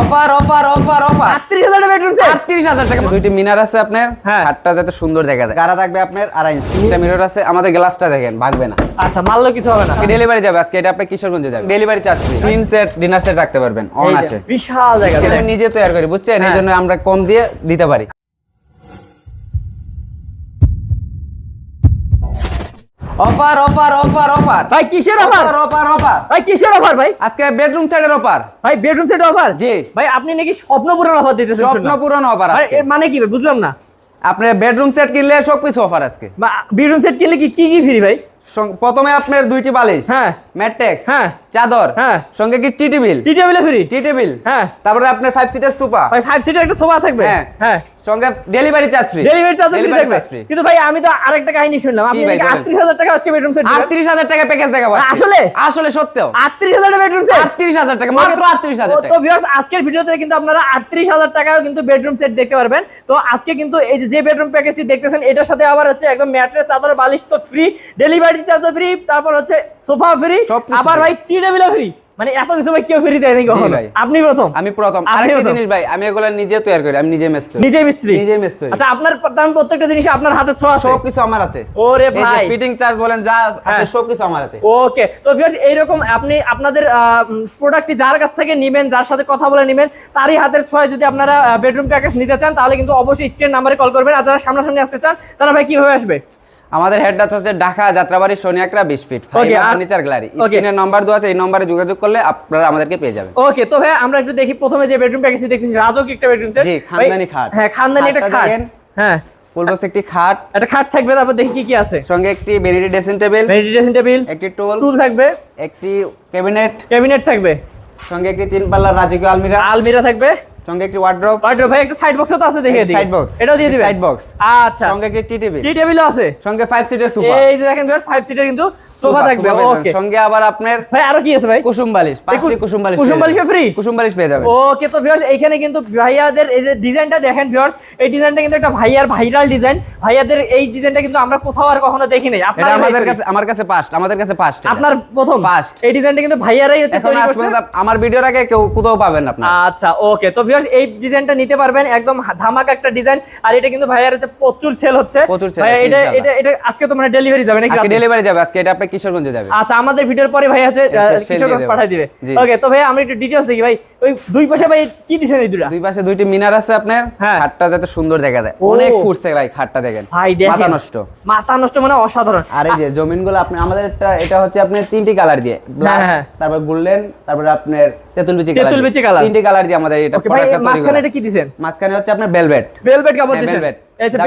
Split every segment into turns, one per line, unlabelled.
Offer offer offer offer.
আটত্রিশ হাজার bedroom set
আটত্রিশ হাজার টাকা। দুইটি মিনার আছে আপনার।
হ্যাঁ।
হাতটা যাতে সুন্দর দেখা যায়। গাড়া থাকবে আপনার আড়াই ইঞ্চি। মিরর আছে। আমাদের গ্লাসটা দেখেন ভাগবে না।
আচ্ছা মারলেও কিছু হবে না।
ডেলিভারি যাবে। আজকে এটা আপনি কিশোরগঞ্জে যাবে ডেলিভারি চার্জ ফ্রি তিন সেট ডিনার সেট রাখতে পারবেন।
অন
আছে
বিশাল জায়গা
আমি নিজে তৈরি করি বুঝছেন? এই
হ্যাঁ।
জন্য আমরা কম দিয়ে দিতে পারি। অফার অফার অফার অফার
ভাই কিসের অফার
অফার অফার
ভাই কিসের অফার ভাই?
আজকে বেডরুম সেটের অফার
ভাই বেডরুম সেট অফার
জি।
ভাই আপনি নাকি স্বপ্ন পূরণ অফার দিতেছেন
স্বপ্ন। পূরণ অফার
এর মানে কি বুঝলাম না।
আপনি বেডরুম সেট কিনলে সবকিছু অফার আজকে।
বেডরুম সেট কিনলে কি কি কি ফ্রি ভাই?
প্রথমে আপনার দুইটি বালিশ।
হ্যাঁ।
ম্যাট্রেক্স
হ্যাঁ।
চাদর
হ্যাঁ।
সঙ্গে কি টি টেবিল?
টি টেবিলে ফ্রি
টি টেবিল।
হ্যাঁ।
তারপরে আপনার ফাইভ সিটার
ভাই ফাইভ সিটার একটা সোফা থাকবে?
হ্যাঁ।
হ্যাঁ।
সঙ্গে delivery charge free
delivery charge free থাকবে কিন্তু ভাই আমি তো আরেকটা কাহিনী শুনলাম। আপনি
ভাই, বলেন।
আটত্রিশ হাজার টাকা আজকে বেডরুম সেট
আটত্রিশ হাজার টাকা প্যাকেজ দেখাবো
আসলে?
আসলে সত্যি।
আটত্রিশ হাজার বেডরুম সেট
আটত্রিশ হাজার টাকা মাত্র আটত্রিশ হাজার
তো
টাকা।
ভিউয়ার্স আজকের ভিডিওতে কিন্তু আপনারা আটত্রিশ হাজার টাকাও কিন্তু বেডরুম সেট দেখতে পারবেন। তো আজকে কিন্তু এই যে- যে বেডরুম প্যাকেজটি দেখতেছেন এটার সাথে আবার হচ্ছে একদম ম্যাট্রেস চাদর বালিশ তো ফ্রি ডেলিভারি চার্জ ফ্রি তারপর হচ্ছে সোফা ফ্রি আবার ভাই টি টেবিলও ফ্রি মানে এত কিছু ভাই কেউ ফ্রি দেয় নাকি কখনো। আপনি প্রথম?
আমি প্রথম। আরেকটা জিনিস ভাই আমি এগুলো নিজে তৈরি করি আমি নিজে মেস্ত
নিজে মিস্ত্রি?
নিজে মিস্ত্রি।
আচ্ছা আপনার আমি প্রত্যেকটা জিনিস আপনার হাতে ছোঁয়া আছে?
সবকিছু আমার হাতে।
ওরে ভাই।
ফিটিং চার্জ বলেন যা আছে
হ্যাঁ।
সবকিছু আমার হাতে।
ওকে। তো ভিউয়ার্স এইরকম আপনি আপনাদের প্রোডাক্টটি যার কাছ থেকে নেবেন যার সাথে কথা বলে নেবেন তারই হাতের ছোঁয়ায় যদি আপনারা বেডরুম প্যাকেজ নিতে চান তাহলে কিন্তু অবশ্যই স্ক্রিন নাম্বারে কল করবেন। আর যারা সামনাসামনি আসতে চান তারা ভাই কীভাবে আসবে?
আমাদের হেড হচ্ছে ঢাকা যাত্রাবাড়ি সোনিয়াকড়া বিশ ফিট। ফার্নিচার গ্যালারি স্ক্রিনের নাম্বার দেওয়া আছে এই নম্বরে যোগাযোগ করলে আপনারা আমাদেরকে পেয়ে যাবেন।
ওকে তো ভাই আমরা একটু দেখি প্রথমে যে বেডরুম প্যাকেজটি দেখতেছি রাজক একটা বেডরুম সেট
জি, খানদানি খাট।
হ্যাঁ খানদানি একটা খাট। হ্যাঁ।
ফুলবক্স একটি খাট।
একটা খাট থাকবে তারপর দেখি কি কি আছে।
সঙ্গে একটি vanity dressing table
dressing table
একটি টুল
টুল থাকবে।
একটি ক্যাবিনেট
ক্যাবিনেট থাকবে।
সঙ্গে একটি তিন পাল্লার রাজকীয় আলমিরা।
আলমিরা থাকবে।
সঙ্গে একটি ওয়ার্ড্রপ
ওয়ার্ড্রোব ভাই একটা সাইড বক্সও তো আছে দেখে দিই।
সাইড বক্স
এটাও দিয়ে দিবেন?
সাইড বক্স
আচ্ছা।
সঙ্গে একটি টি টেবিল
টি টেবিলও আছে?
সঙ্গে ফাইভ সিটের সোফা
এই যে দেখেন ভিউয়ার্স 5 সিটার কিন্তু সোফা থাকবে ওকে
সঙ্গে আবার আপনার
ভাই আরও কি আছে ভাই?
কুসুম বালিশ পাঁচটি কুসুম বালিশ
কুসুম
যাবেন।
free?
কুসুম বালিশ পেয়ে যাবেন।
ওকে তো ভিউয়ার্স এইখানে কিন্তু ভাইয়াদের এই যে ডিজাইনটা দেখেন ভিউয়ার্স এই ডিজাইনটা কিন্তু একটা ভাইয়ার ভাইরাল ডিজাইন ভাইয়াদের এই ডিজাইনটা কিন্তু আমরা কোথাও আর কখনো দেখি নাই। আপনারা
আমাদের কাছে আমার কাছে পাস্ট আমাদের কাছে পাস্ট
আপনার প্রথম?
First।
এই ডিজাইনটা কিন্তু ভাইয়ারাই হচ্ছে তৈরি করছে।
আমার ভিডিওর আগে কেউ কোথাও পাবেন না
আচ্ছা ওকে তো ভিউয়ার্স এই ডিজাইনটা নিতে পারবেন। একদম ধামাকা একটা ডিজাইন আর এটা কিন্তু ভাইয়ার হচ্ছে প্রচুর সেল হচ্ছে।
প্রচুর sell
এটা এটা এটা আজকে তো মানে ডেলিভারি যাবে নাকি
আজকে ডেলিভারি যাবে। আজকে এটা আপনি কিশোরগঞ্জে যাবে
আচ্ছা আমাদের ভিডিওর পরে ভাই আছে কিশোরগঞ্জ পাঠিয়ে দিবে। ওকে তো ভাই আমি একটু ডিটেইলস দেখি। ভাই ওই দুই পাশে ভাই কি দিছেন এই দুটা
দুই পাশে দুইটি মিনার আছে আপনার।
হ্যাঁ।
খাটটা যাতে সুন্দর দেখা যায়। অনেক ফুটছে ভাই খাটটা দেখেন।
ভাই
মাথা নষ্ট।
মাথা নষ্ট মানে অসাধারণ।
আর এই যে জমিনগুলো আপনি আমাদের এটা এটা হচ্ছে আপনার তিনটি কালার দিয়ে। ব্ল্যাক
হ্যাঁ।
তারপর গোল্ডেন তারপর আপনার তেতুল বিচি কালার
তেঁতুল বিচি colour।
তিনটি কালার দিয়ে আমাদের এটা প্রোডাক্টটা তৈরি
মাঝখানে এটা কি
মাঝখানে হচ্ছে আপনার ভেলভেট
ভেলভেট কাপড়
হ্যাঁ,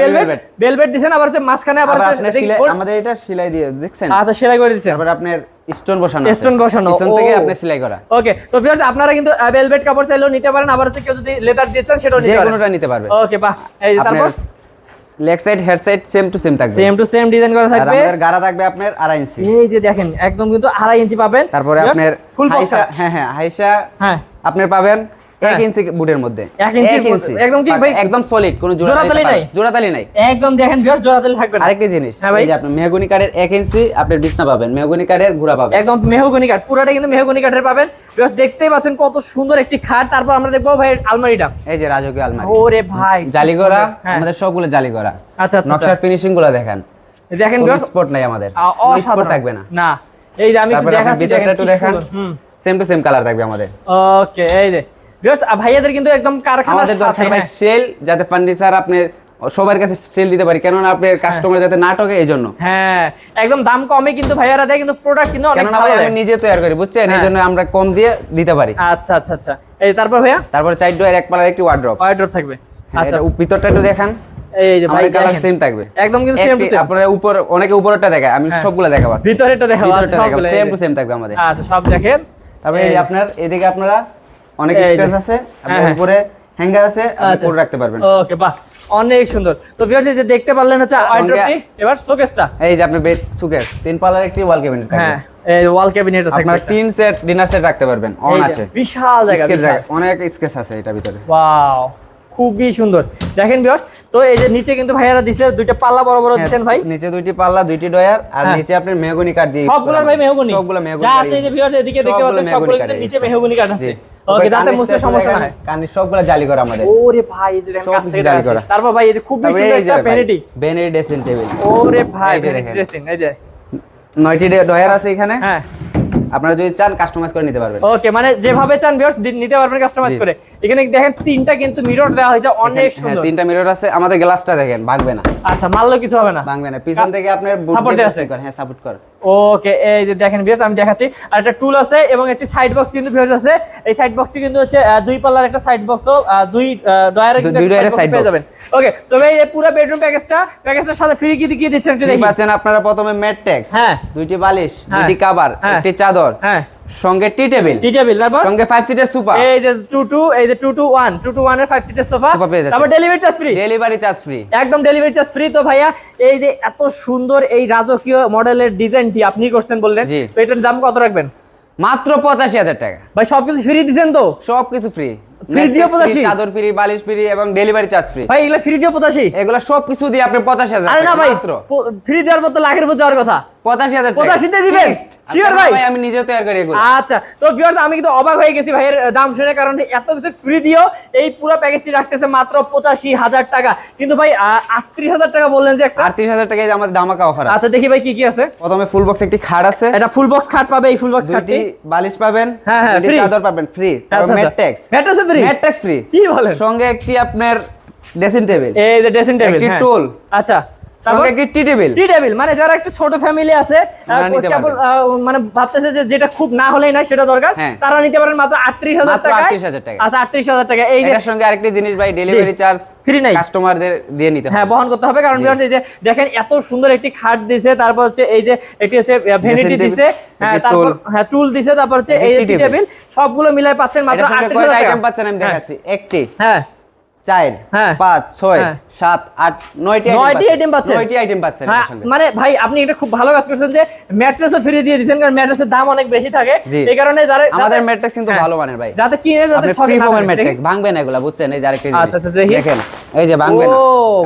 ভেলভেট ভেলভেট আবার হচ্ছে মাঝখানে আবার এটা
সেলাই আমাদের এটা সেলাই দিয়ে দেখছেন?
আচ্ছা সেলাই করে
তারপর আপনার স্টোন বসানো
Stone বসানো,
পিছন থেকে আপনি সেলাই করা।
ওকে তো ভিউয়ার্স আপনারা কিন্তু ভেলভেট কাপড় চাইলেও নিতে পারেন আবার হচ্ছে কেউ যদি লেদার দিয়ে চান সেটাও নিতে পারেন।
কোনোটা নিতে পারবে।
ওকে বাহ। এই যে তারপর?
Leg side head side same to same থাকবে।
সেম টু সেম ডিজাইন করা থাকবে।
গাড়া থাকবে আপনার আড়াই ইঞ্চি
এই যে দেখেন একদম কিন্তু আড়াই ইঞ্চি পাবেন।
তারপরে আপনার
ফুল
হ্যাঁ হ্যাঁ হাইসা
হ্যাঁ।
আপনার পাবেন এক
হ্যাঁ।
ইঞ্চি বুটের মধ্যে।
এক মধ্যে। একদম কি ভাই-
একদম সলিড কোনো
জোড়াতালি নাই?
জোড়াতালি নাই।
একদম দেখেন ভিউয়ার্স জোড়াতালি থাকবে না।
আরেকটা জিনিস
হ্যাঁ
এই যে আপনি মেহগনি কাঠের এক ইঞ্চি আপনার বিছনা পাবেন। মেহগনি কাঠের ঘোড়া পাবেন।
একদম মেহগনি কাঠ পুরাটা কিন্তু মেহগনি কাঠের পাবেন। Just দেখতেই পাচ্ছেন কত সুন্দর একটি খাট। তারপর আমরা দেখব ভাই আলমারিটা।
এই যে রাজকীয় আলমারি।
ওরে ভাই
জালি করা
হ্যাঁ।
আমাদের সবগুলো জালি করা
আচ্ছা আচ্ছা
নকশার ফিনিশিংগুলো দেখেন।
দেখেন
স্পট নাই আমাদের। স্পট থাকবে না।
না। এই যে আমি দেখাচ্ছি
ভিতরটা
দেখেন
একটু সেম টু সেম কালার থাকবে আমাদের।
ওকে এই যে। ভাইয়াদের কিন্তু একদম কারখানা
আমাদের দরকার ভাই সেল যাতে ফার্নিচার আপনি সবার কাছে সেল দিতে পারি। কেননা আপনার কাস্টমার যাতে না ঠকে এই জন্য।
হ্যাঁ একদম দাম কমে কিন্তু ভাইয়ারা দেয় কিন্তু প্রোডাক্ট কিন্তু অনেক ভালো
আমি নিজে তৈরি করি বুঝছেন? এই
হ্যাঁ।
জন্য আমরা কম দিয়ে দিতে পারি।
আচ্ছা আচ্ছা আচ্ছা। এই তারপর ভাইয়া?
তারপরে চার ডোয়ের এক পালার একটি ওয়ার্ড্রপ
ওয়াইড্রপ থাকবে। আচ্ছা।
ভিতরটা একটু দেখান।
এই যে ভাই
কালার সেম থাকবে।
একদম কিন্তু সেম টু সেম
আপনার উপর অনেকে উপরেরটা দেখায় আমি
হ্যাঁ।
সবগুলো দেখাবো।
ভিতরেরটা দেখাবো
ভিতরেরটা দেখাবো সেম টু সেম থাকবে আমাদের।
আচ্ছা সব দেখেন।
তারপরে এই আপনার এদিকে আপনারা অনেক স্পেস আছে
হ্যাঁ।
উপরে হ্যাঙ্গার আছে আপনি
আচ্ছা।
রাখতে পারবেন।
ওকে বাহ অনেক সুন্দর। তো ভিউয়ার্স এই যে দেখতে পারলেন হচ্ছে এবার শোকেসটা
এই যে আপনি বেড সুকেস তিন পাল্লার একটি ওয়াল ক্যাবিনেট থাকবে।
হ্যাঁ এই ওয়াল ক্যাবিনেট থাকবে
আপনার তিন সেট ডিনার সেট রাখতে পারবেন
এই
অন
যে,
আসে
বিশাল জায়গা
স্কেচ
বিশাল।
জায়গা অনেক স্কেচ আছে এটা ভিতরে।
ওয়াও খুবই সুন্দর। দেখেন বিয়স তো এই যে নিচে কিন্তু ভাইয়ারা দিছে দুইটা পাল্লা বড় বড় দিচ্ছেন ভাই।
হ্যাঁ, নিচে দুইটি পাল্লা দুইটি ডয়ার আর
হ্যাঁ।
নিচে আপনার মেহগনি কাঠ দিয়ে
সবগুলোর ভাই মেহগনি।
সবগুলো মেহগনি
যা আছে এই যে ভিউয়ার্স এদিকে দেখতে
সবগুলো
পাচ্ছেন সবগুলো কিন্তু। নিচে মেহগনি কাঠ আছে। ওকে
উপরে
মুছতে সমস্যা হয়
কানের সবগুলো জালি করা আমাদের।
ওরে ভাই এই দেখেন কাছ থেকে
জালি করা।
তারপর ভাই এই যে খুবই
তারপরে
সুন্দর
এই যে
একটা ভ্যানিটি
ভ্যানিটি ড্রেসিং টেবিল
ওরে ভাই
এই যে দেখেন।
ড্রেসিং এই যে।
নয়টি ডয়ার আছে এখানে।
হ্যাঁ।
আপনারা যদি চান কাস্টমাইজ করে নিতে পারবেন।
ওকে মানে যেভাবে চান ভিউয়ার্স নিতে পারবেন কাস্টমাইজ করে। এখানে দেখেন তিনটা কিন্তু মিরর দেওয়া হয়েছে অনেক
হ্যাঁ
সুন্দর।
তিনটা মিরর আছে। আমাদের গ্লাসটা দেখেন ভাঙবে না।
আচ্ছা মারলেও কিছু হবে না।
ভাঙবে না। পিছন থেকে আপনার দিয়ে
আছে?
হ্যাঁ সাপোর্ট করে।
ওকে এই যে দেখেন ভিউয়ার্স আমি দেখাচ্ছি। আর একটা টুল আছে এবং একটি সাইড বক্স কিন্তু ভিউয়ার্স আছে। এই সাইড বক্সটি কিন্তু হচ্ছে দুই পাল্লার একটা সাইড বক্স দুই ডয়ারে কিন্তু
দুই
ডয়ারে
ডয়ারের
side পেয়ে যাবেন। ওকে তবে এই পুরো বেডরুম প্যাকেজটা প্যাকেজটার সাথে ফ্রি কি কি দিচ্ছেন একটু দেখি।
পাচ্ছেন আপনারা প্রথমে ম্যাট ট্যাক্স
হ্যাঁ।
দুইটি বালিশ
হ্যাঁ।
দুইটি কভার
হ্যাঁ।
একটি চাদর।
হ্যাঁ।
সঙ্গে টি টেবিল।
টি টেবিল তারপর?
সঙ্গে ফাইভ সিটার সুপার
এই যে টু টু এই যে টু টু ওয়ান টু টু ওয়ানের ফাইভ সিটের সোফা
Sofa পেয়ে যাচ্ছে।
তারপর delivery charge free
delivery charge free
একদম ডেলিভারি চার্জ ফ্রি তো ভাইয়া এই যে এত সুন্দর এই রাজকীয় মডেলের ডিজাইনটি আপনি করছেন বললেন। তো এটার দাম কত রাখবেন?
মাত্র পঁচাশি হাজার টাকা।
ভাই সবকিছু ফ্রি দিছেন তো?
সবকিছু ফ্রি
Free দিয়ে 85?
চাদর ফ্রি বালিশ ফ্রি এবং ডেলিভারি চার্জ ফ্রি
ভাই এগুলো ফ্রি দিয়ে পঁচাশি।
এগুলো সবকিছু দিয়ে আপনি পঁচাশি হাজার
আরে না ভাই ফ্রি দেওয়ার মতো লাখের উপর যাওয়ার কথা।
পঁচাশি হাজার টাকা।
85 তে দিবেন?
Fixed।
Sure ভাই?
আমি নিজে তৈরি করি এগুলো।
আচ্ছা তো ভিউয়ার্স আমি কিন্তু অবাক হয়ে গেছি ভাইয়ের দাম শুনে কারণ এত কিছু ফ্রি দিও এই পুরো প্যাকেজটি রাখতেছে মাত্র পঁচাশি হাজার টাকা। কিন্তু ভাই আটত্রিশ হাজার টাকা বললেন যে একটা
আটত্রিশ হাজার টাকায় আমাদের দামাকা অফার আছে।
আচ্ছা দেখি ভাই কি কি আছে?
প্রথমে ফুল বক্স একটি খাট আছে।
এটা ফুল বক্স খাট পাবে এই ফুল বক্স খাটটি।
বালিশ পাবেন
হ্যাঁ, হ্যাঁ,
চাদর পাবেন ফ্রি
আচ্ছা,
ম্যাট
আচ্ছা। ফ্রি
ট্যাক্স ফ্রি
কি বলেন?
সঙ্গে একটি আপনার ড্রেসিং টেবিল
এই যে ড্রেসিং টেবিল
একটি টুল
আচ্ছা। তারপর
সঙ্গে টি টেবিল।
টি টেবিল মানে যারা একটু ছোট ফ্যামিলি আছে মানে ভাবতেছে যে যেটা খুব না হলেই না সেটা দরকার।
হ্যাঁ।
তারা নিতে পারেন মাত্র আটত্রিশ হাজার
মাত্র
টাকা
38,000 টাকায়।
আচ্ছা আটত্রিশ হাজার টাকা। এই যে
সঙ্গে আরেকটি জিনিস ভাই ডেলিভারি চার্জ
Free নাই?
কাস্টমারদের দিয়ে নিতে
হ্যাঁ বহন করতে হবে কারণ। এই যে দেখেন এত সুন্দর একটি খাট দিছে তারপর হচ্ছে এই যে একটি হচ্ছে ভ্যানিটি হ্যাঁ তারপর হ্যাঁ টুল দিছে তারপর হচ্ছে এই টেবিল। সবগুলো মিলাই পাচ্ছেন মাত্র
আইটেম পাচ্ছেন আমি
হ্যাঁ,
দেখাচ্ছি। একটি।
হ্যাঁ।
চার
হ্যাঁ।
পাঁচ ছয়
হ্যাঁ।
সাত আট নয়টি
নয়টি item পাচ্ছেন?
নয়টি আইটেম পাচ্ছেন
হ্যাঁ, মানে ভাই আপনি এটা খুব ভালো কাজ করছেন যে ম্যাট্রেসও ফ্রি দিয়ে দিচ্ছেন কারণ ম্যাট্রেসের দাম অনেক বেশি থাকে। এই কারণে যারা
আমাদের ম্যাট্রেস কিন্তু ভালো মানের ভাই
যাতে কিনে যাতে
ফ্রি ফর্মের। ভাঙবে না এগুলা বুঝছেন এই যে
আচ্ছা, আচ্ছা,
দেখেন এই যে ভাঙবে না।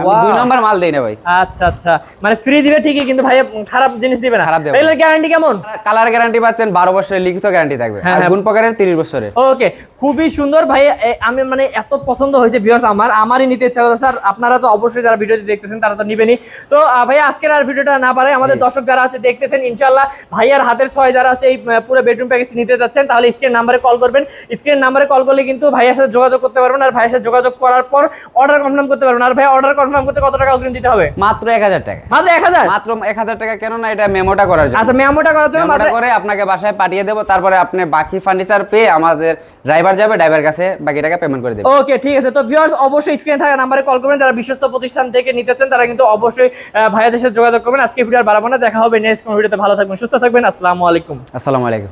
আমি দুই নাম্বার মাল দেই না ভাই।
আচ্ছা আচ্ছা। মানে ফ্রি দিবে ঠিকই কিন্তু ভাই খারাপ জিনিস দিবে না।
খারাপ দেবে।
এগুলোর গ্যারান্টি কেমন?
কালার গ্যারান্টি পাচ্ছেন বারো বছরের লিখিত গ্যারান্টি থাকবে।
হ্যাঁ,
আর
হ্যাঁ।
গুণ প্রকারের তিরিশ বছরের।
ওকে খুবই সুন্দর। ভাই আমি মানে এত পছন্দ হয়েছে ভিউয়ার্স আমার। আমারই নিতে ইচ্ছা করছে স্যার। আপনারা তো অবশ্যই যারা ভিডিওটি দেখতেছেন তারা তো নিবেনই। তো ভাই আজকের আর ভিডিওটা না পারে আমাদের। দর্শক যারা আছে দেখতেছেন ইনশাল্লাহ ভাইয়ার হাতের ছয় যারা আছে এই পুরো বেডরুম প্যাকেজটি নিতে যাচ্ছেন তাহলে স্ক্রিন নাম্বারে কল করবেন। স্ক্রিন নাম্বারে কল করলে কিন্তু ভাইয়ের সাথে যোগাযোগ করতে পারবেন আর ভাইয়ের সাথে যোগাযোগ করার পর অর্ডার কনফার্ম করতে পারবেন। আর ভাই অর্ডার কনফার্ম করতে কত টাকা অগ্রিম দিতে হবে?
মাত্র এক হাজার টাকা।
মাত্র এক হাজার?
মাত্র এক হাজার টাকা কেন না এটা মেমোটা করার জন্য।
আচ্ছা মেমোটা করার জন্য মাত্র
করে আপনাকে বাসায় পাঠিয়ে দেবো তারপরে আপনি বাকি ফার্নিচার পেয়ে আমাদের ড্রাইভার যাবে ড্রাইভার কাছে বাকি টাকা পেমেন্ট করে দেবে।
ওকে ঠিক আছে। তো ভিউয়ার্স অবশ্যই স্ক্রিনে থাকা নাম্বারে কল করবেন। যারা বিশ্বস্ত প্রতিষ্ঠান থেকে নিতে চান তারা কিন্তু অবশ্যই ভাইয়াদের সাথে যোগাযোগ করবেন। আজকে ভিডিও আর বাড়াবো না। দেখা হবে নেক্সট কোন ভিডিওতে ভালো থাকবেন সুস্থ থাকবেন। আসসালামু আলাইকুম।
আসসালামু আলাইকুম।